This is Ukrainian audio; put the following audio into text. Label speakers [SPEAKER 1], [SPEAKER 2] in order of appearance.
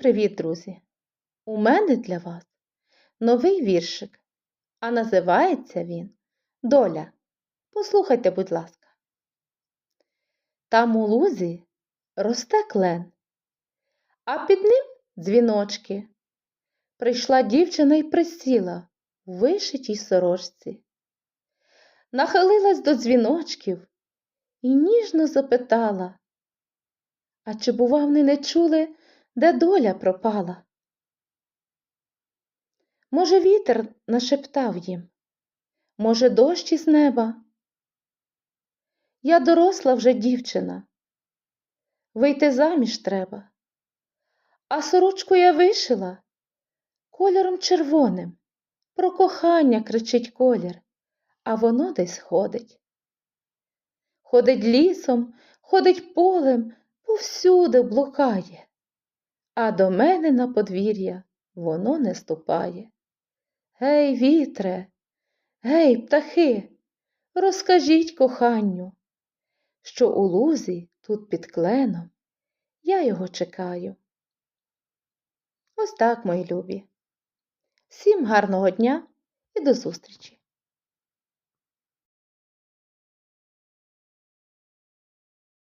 [SPEAKER 1] привіт, друзі! У мене для вас новий віршик, а називається він Доля. Послухайте, будь ласка. Там у лузі росте клен, а під ним дзвіночки. Прийшла дівчина і присіла у вишитій сорочці. Нахилилась до дзвіночків і ніжно запитала, а чи, бува, вони не чули, де доля пропала? Може, вітер нашептав їм, може, дощ із неба? Я доросла вже дівчина, вийти заміж треба, а сорочку я вишила кольором червоним. Про кохання кричить колір, а воно десь ходить. Ходить лісом, ходить полем, повсюди блукає, а до мене на подвір'я воно не ступає. Гей, вітре, гей, птахи, розкажіть коханню, що у лузі тут під кленом я його чекаю. Ось так, мої любі. Всім гарного дня і до зустрічі!